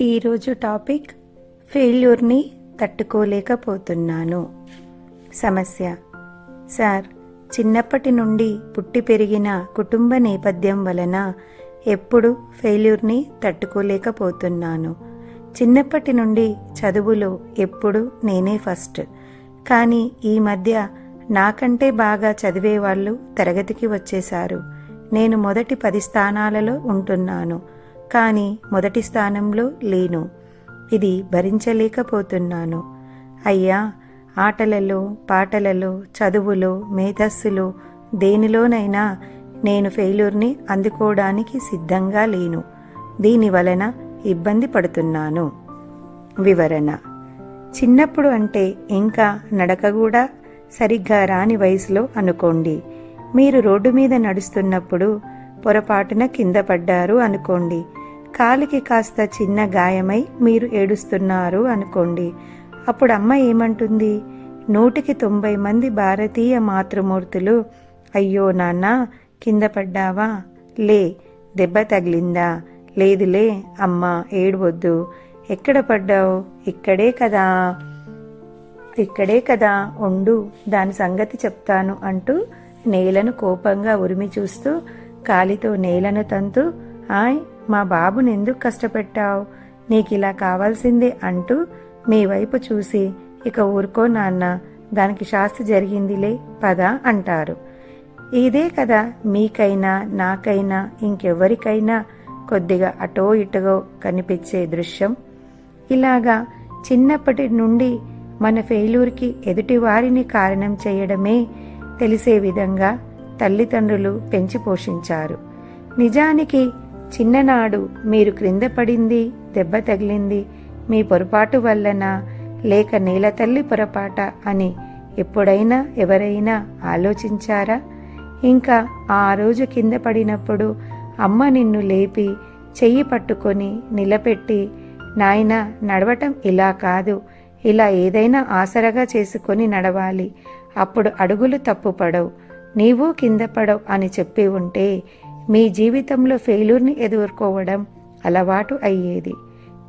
ఈరోజు టాపిక్ ఫెయిల్యూర్ని తట్టుకోలేకపోతున్నాను. సమస్య. సార్ చిన్నప్పటి నుండి పుట్టి పెరిగిన కుటుంబ నేపథ్యం వలన ఎప్పుడు ఫెయిల్యూర్ని తట్టుకోలేకపోతున్నాను. చిన్నప్పటి నుండి చదువులో ఎప్పుడు నేనే ఫస్ట్. కానీ ఈ మధ్య నాకంటే బాగా చదివేవాళ్ళు తరగతికి వచ్చేశారు. నేను మొదటి పది స్థానాలలో ఉంటున్నాను. కానీ మొదటి స్థానంలో లేను. ఇది భరించలేకపోతున్నాను. అయ్యా ఆటలలో పాటలలో చదువులో మేధస్సులో దేనిలోనైనా నేను ఫెయిల్యూర్ని అందుకోవడానికి సిద్ధంగా లేను. దీని వలన ఇబ్బంది పడుతున్నాను. వివరణ. చిన్నప్పుడు అంటే ఇంకా నడక కూడా సరిగ్గా రాని వయసులో అనుకోండి. మీరు రోడ్డు మీద నడుస్తున్నప్పుడు పొరపాటున కింద పడ్డారు అనుకోండి. కాలికి కాస్త చిన్న గాయమై మీరు ఏడుస్తున్నారు అనుకోండి. అప్పుడు అమ్మ ఏమంటుంది? నూటికి తొంభై మంది భారతీయ మాతృమూర్తులు. అయ్యో నాన్న కింద పడ్డావా? లే దెబ్బ తగిలిందా? లేదులే అమ్మ ఏడవద్దు. ఎక్కడ పడ్డావు? ఇక్కడే కదా. ఇక్కడే కదా ఉండు దాని సంగతి చెప్తాను అంటూ నేలను కోపంగా ఉరిమి చూస్తూ కాలితో నేలను తంతు ఆయ్ మా బాబుని ఎందుకు కష్టపెట్టావు? నీకు ఇలా కావాల్సిందే అంటూ మీ వైపు చూసి ఇక ఊరుకో నాన్న దానికి శాస్తి జరిగిందిలే పద అంటారు. ఇదే కదా మీకైనా నాకైనా ఇంకెవరికైనా కొద్దిగా అటో ఇటుగో కనిపించే దృశ్యం. ఇలాగా చిన్నప్పటి నుండి మన ఫెయిల్యూర్కి ఎదుటివారిని కారణం చేయడమే తెలిసే విధంగా తల్లిదండ్రులు పెంచి పోషించారు. నిజానికి చిన్ననాడు మీరు క్రింద పడింది దెబ్బ తగిలింది మీ పొరపాటు వల్లన లేక నేల తల్లి పొరపాట అని ఎప్పుడైనా ఎవరైనా ఆలోచించారా? ఇంకా ఆ రోజు కింద పడినప్పుడు అమ్మ నిన్ను లేపి చెయ్యి పట్టుకొని నిలబెట్టి నాయన నడవటం ఇలా కాదు. ఇలా ఏదైనా ఆసరగా చేసుకొని నడవాలి. అప్పుడు అడుగులు తప్పుపడవు. నీవు కింద పడవు అని చెప్పి ఉంటే మీ జీవితంలో ఫెయిల్యూర్ని ఎదుర్కోవడం అలవాటు అయ్యేది.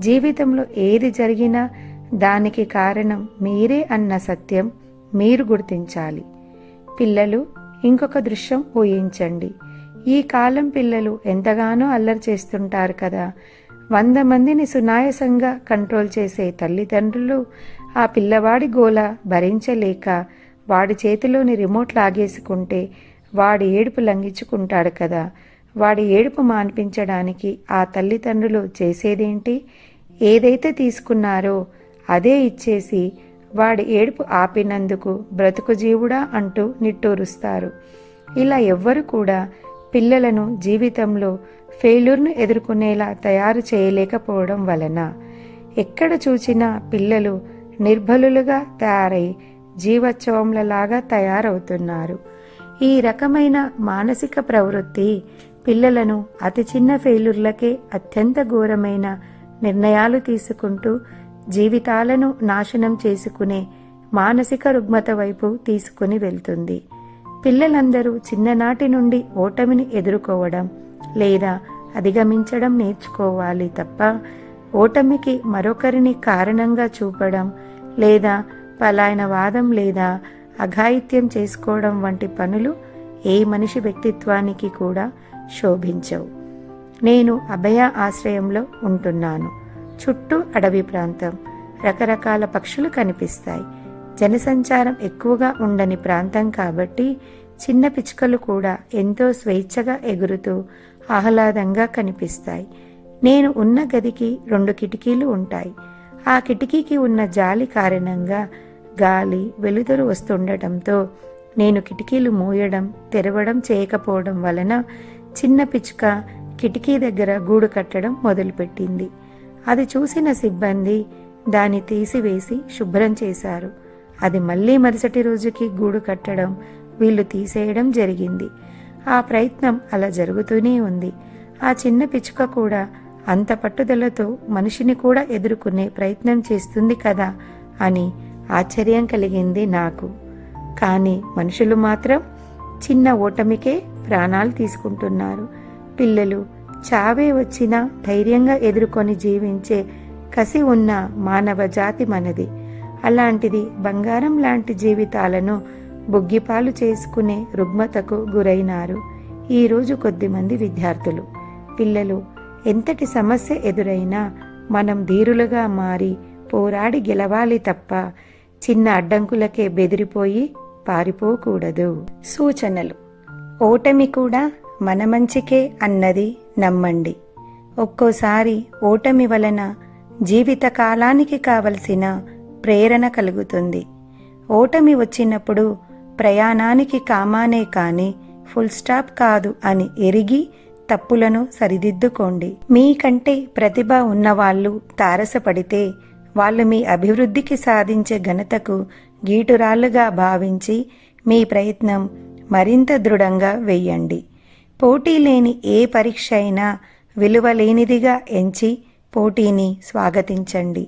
జీవితంలో ఏది జరిగినా దానికి కారణం మీరే అన్న సత్యం మీరు గుర్తించాలి. పిల్లలు ఇంకొక దృశ్యం ఊహించండి. ఈ కాలం పిల్లలు ఎంతగానో అల్లరి చేస్తుంటారు కదా. వంద మందిని సునాయసంగా కంట్రోల్ చేసే తల్లిదండ్రులు ఆ పిల్లవాడి గోల భరించలేక వాడి చేతిలోని రిమోట్ లాగేసుకుంటే వాడి ఏడుపు లంఘించుకుంటాడు కదా. వాడి ఏడుపు మాన్పించడానికి ఆ తల్లిదండ్రులు చేసేదేంటి? ఏదైతే తీసుకున్నారో అదే ఇచ్చేసి వాడి ఏడుపు ఆపినందుకు బ్రతుకు జీవుడా అంటూ నిట్టూరుస్తారు. ఇలా ఎవ్వరు కూడా పిల్లలను జీవితంలో ఫెయిల్యూర్ను ఎదుర్కొనేలా తయారు చేయలేకపోవడం వలన ఎక్కడ చూచినా పిల్లలు నిర్బలులుగా తయారై జీవోత్సవంలలాగా తయారవుతున్నారు. ఈ రకమైన మానసిక ప్రవృత్తి పిల్లలను అతి చిన్న ఫెయిలుర్లకే అత్యంత ఘోరమైన నిర్ణయాలు తీసుకుంటూ జీవితాలను నాశనం చేసుకునే మానసిక రుగ్మత వైపు తీసుకుని వెళ్తుంది. పిల్లలందరూ చిన్ననాటి నుండి ఓటమిని ఎదుర్కోవడం లేదా అధిగమించడం నేర్చుకోవాలి తప్ప ఓటమికి మరొకరిని కారణంగా చూపడం లేదా పలాయన వాదం లేదా అఘాయిత్యం చేసుకోవడం వంటి పనులు ఏ మనిషి వ్యక్తిత్వానికి కూడా శోభించవు. నేను అభయ ఆశ్రయంలో ఉంటున్నాను. చుట్టూ అడవి ప్రాంతం. రకరకాల పక్షులు కనిపిస్తాయి. జనసంచారం ఎక్కువగా ఉండని ప్రాంతం కాబట్టి చిన్న పిచ్చుకలు కూడా ఎంతో స్వేచ్ఛగా ఎగురుతూ ఆహ్లాదంగా కనిపిస్తాయి. నేను ఉన్న గదికి రెండు కిటికీలు ఉంటాయి. ఆ కిటికీకి ఉన్న జాలి కారణంగా గాలి వెలుతురు వస్తుండటంతో నేను కిటికీలు మూయడం తెరవడం చేయకపోవడం వలన చిన్న పిచ్చుక కిటికీ దగ్గర గూడు కట్టడం మొదలుపెట్టింది. అది చూసిన సిబ్బంది దాన్ని తీసివేసి శుభ్రం చేశారు. అది మళ్ళీ మరుసటి రోజుకి గూడు కట్టడం వీళ్ళు తీసేయడం జరిగింది. ఆ ప్రయత్నం అలా జరుగుతూనే ఉంది. ఆ చిన్న పిచ్చుక కూడా అంత పట్టుదలతో మనిషిని కూడా ఎదుర్కొనే ప్రయత్నం చేస్తుంది కదా అని ఆశ్చర్యం కలిగింది నాకు. కానీ మనుషులు మాత్రం చిన్న ఓటమికే ప్రాణాలు తీసుకుంటున్నారు. పిల్లలు చావే వచ్చినా ధైర్యంగా ఎదుర్కొని జీవించే కసి ఉన్న మానవ జాతి మనది. అలాంటిది బంగారం లాంటి జీవితాలను బొగ్గిపాలు చేసుకునే రుగ్మతకు గురైనారు ఈరోజు కొద్దిమంది విద్యార్థులు. పిల్లలు ఎంతటి సమస్య ఎదురైనా మనం ధీరులుగా మారి పోరాడి గెలవాలి తప్ప చిన్న అడ్డంకులకే బెదిరిపోయి పారిపోకూడదు. సూచనలు. ఓటమి కూడా మన మంచికే అన్నది నమ్మండి. ఒక్కోసారి ఓటమి వలన జీవిత కాలానికి కావలసిన ప్రేరణ కలుగుతుంది. ఓటమి వచ్చినప్పుడు ప్రయాణానికి కామానే కాని ఫుల్ స్టాప్ కాదు అని ఎరిగి తప్పులను సరిదిద్దుకోండి. మీకంటే ప్రతిభ ఉన్నవాళ్ళు తారసపడితే వాళ్ళు మీ అభివృద్ధికి సాధించే ఘనతకు గీటురాళ్ళుగా భావించి మీ ప్రయత్నం మరింత దృఢంగా వెయ్యండి పోటీ లేని ఏ పరీక్ష అయినా విలువలేనిదిగా ఎంచి పోటీని స్వాగతించండి.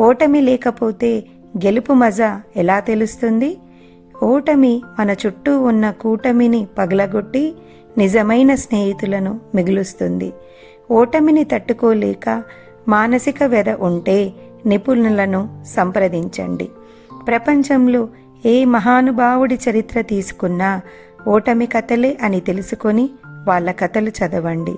ఓటమి లేకపోతే గెలుపు మజా ఎలా తెలుస్తుంది? ఓటమి మన చుట్టూ ఉన్న కూటమిని పగలగొట్టి నిజమైన స్నేహితులను మిగులుస్తుంది. ఓటమిని తట్టుకోలేక మానసిక వ్యధ ఉంటే నిపుణులను సంప్రదించండి. ప్రపంచంలో ఏ మహానుభావుడి చరిత్ర తీసుకున్నా ఓటమి కథలే అని తెలుసుకొని వాళ్ళ కథలు చదవండి.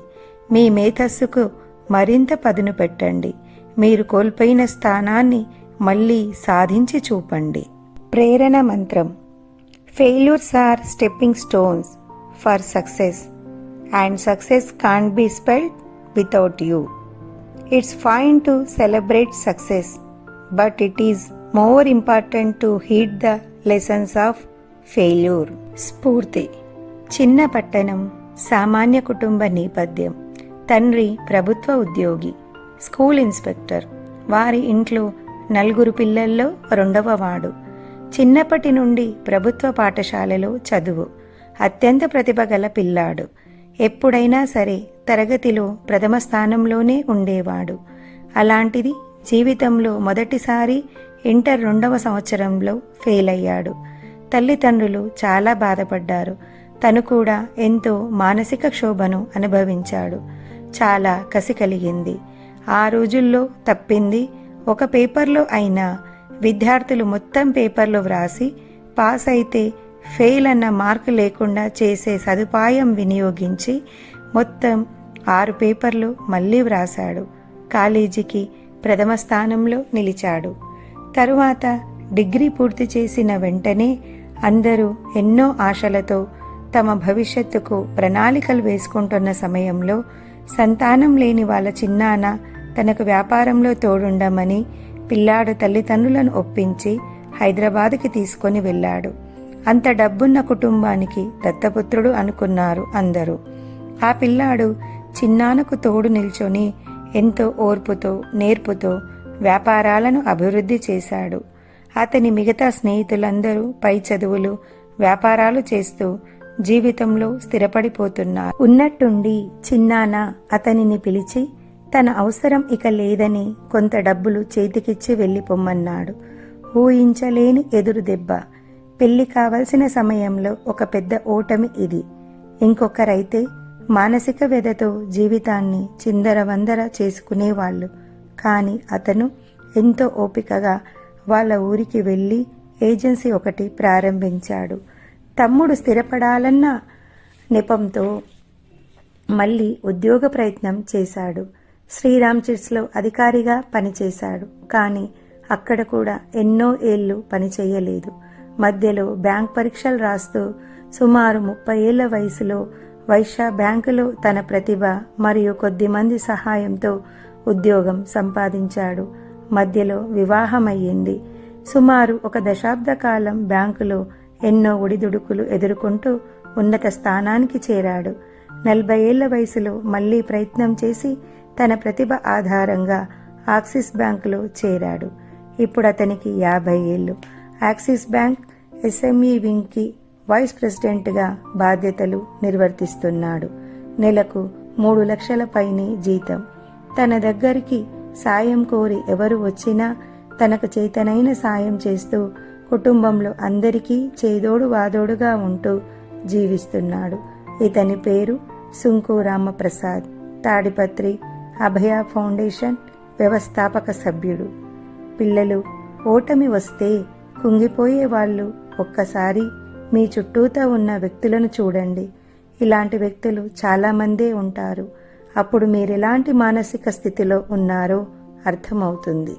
మీ మేధస్సుకు మరింత పదును పెట్టండి. మీరు కోల్పోయిన స్థానాన్ని మళ్ళీ సాధించి చూపండి. ప్రేరణ మంత్రం. Failures are stepping stones for success and success can be spelled without you it's fine to celebrate success but it is more important to heed the lessons of failure స్ఫూర్తి. చిన్న పట్టణం సామాన్య కుటుంబ నేపథ్యం. తండ్రి ప్రభుత్వ ఉద్యోగి స్కూల్ ఇన్స్పెక్టర్. వారి ఇంట్లో నలుగురు పిల్లల్లో రెండవ వాడు. చిన్నప్పటి నుండి ప్రభుత్వ పాఠశాలలో చదువు. అత్యంత ప్రతిభ గల పిల్లాడు. ఎప్పుడైనా సరే తరగతిలో ప్రథమ స్థానంలోనే ఉండేవాడు. అలాంటిది జీవితంలో మొదటిసారి ఇంటర్ రెండవ సంవత్సరంలో ఫెయిల్ అయ్యాడు. తల్లిదండ్రులు చాలా బాధపడ్డారు. తను కూడా ఎంతో మానసిక క్షోభను అనుభవించాడు. చాలా కసి కలిగింది. ఆ రోజుల్లో తప్పింది ఒక పేపర్లో అయినా విద్యార్థులు మొత్తం పేపర్లు వ్రాసి పాస్ అయితే ఫెయిల్ అన్న మార్కు లేకుండా చేసే సదుపాయం వినియోగించి మొత్తం ఆరు పేపర్లు మళ్ళీ వ్రాశాడు. కాలేజీకి ప్రథమ స్థానంలో నిలిచాడు. తరువాత డిగ్రీ పూర్తి చేసిన వెంటనే అందరూ ఎన్నో ఆశలతో తమ భవిష్యత్తుకు ప్రణాళికలు వేసుకుంటున్న సమయంలో సంతానం లేని వాళ్ళ చిన్నాన తనకు వ్యాపారంలో తోడుండమని పిల్లాడు తల్లిదండ్రులను ఒప్పించి హైదరాబాద్కి తీసుకొని వెళ్ళాడు. అంత డబ్బున్న కుటుంబానికి దత్తపుత్రుడు అనుకున్నారు అందరూ. ఆ పిల్లాడు చిన్నానకు తోడు నిల్చొని ఎంతో ఓర్పుతో నేర్పుతో వ్యాపారాలను అభివృద్ధి చేశాడు. అతని మిగతా స్నేహితులందరూ పై చదువులు వ్యాపారాలు చేస్తూ జీవితంలో స్థిరపడిపోతున్నారు. ఉన్నట్టుండి చిన్నాన అతనిని పిలిచి తన అవసరం ఇక లేదని కొంత డబ్బులు చేతికిచ్చి వెళ్ళిపోమ్మన్నాడు. ఊహించలేని ఎదురు దెబ్బ. పెళ్ళి కావలసిన సమయంలో ఒక పెద్ద ఓటమి ఇది. ఇంకొకరైతే మానసిక వ్యధతో జీవితాన్ని చిందరవందర చేసుకునేవాళ్ళు. కానీ అతను ఎంతో ఓపికగా వాళ్ళ ఊరికి వెళ్ళి ఏజెన్సీ ఒకటి ప్రారంభించాడు. తమ్ముడు స్థిరపడాలన్న నెపంతో మళ్ళీ ఉద్యోగ ప్రయత్నం చేశాడు. శ్రీరామ్ చిట్స్లో అధికారిగా పనిచేశాడు. కానీ అక్కడ కూడా ఎన్నో ఏళ్ళు పనిచేయలేదు. మధ్యలో బ్యాంక్ పరీక్షలు రాస్తూ సుమారు ముప్పై ఏళ్ళ వయసులో వైశ్య బ్యాంకులో తన ప్రతిభ మరియు కొద్దిమంది సహాయంతో ఉద్యోగం సంపాదించాడు. మధ్యలో వివాహమయ్యింది. సుమారు ఒక దశాబ్ద కాలం బ్యాంకులో ఎన్నో ఒడిదుడుకులు ఎదుర్కొంటూ ఉన్నత స్థానానికి చేరాడు. నలభై ఏళ్ళ వయసులో మళ్ళీ ప్రయత్నం చేసి తన ప్రతిభ ఆధారంగా ఆక్సిస్ బ్యాంకులో చేరాడు. ఇప్పుడు అతనికి యాభై ఏళ్ళు. యాక్సిస్ బ్యాంక్ ఎస్ఎంఈ వింగ్కి వైస్ ప్రెసిడెంట్గా బాధ్యతలు నిర్వర్తిస్తున్నాడు. నెలకు మూడు లక్షల పైనే జీతం. తన దగ్గరికి సాయం కోరి ఎవరు వచ్చినా తనకు చేతనైన సాయం చేస్తూ కుటుంబంలో అందరికీ చేదోడు వాదోడుగా ఉంటూ జీవిస్తున్నాడు. ఇతని పేరు సుంకు రామప్రసాద్. తాడిపత్రి అభయ ఫౌండేషన్ వ్యవస్థాపక సభ్యుడు. పిల్లలు ఓటమి వస్తే కుంగిపోయే వాళ్ళు ఒక్కసారి మీ చుట్టూతో ఉన్న వ్యక్తులను చూడండి. ఇలాంటి వ్యక్తులు చాలామందే ఉంటారు. అప్పుడు మీరు ఎలాంటి మానసిక స్థితిలో ఉన్నారో అర్థమవుతుంది.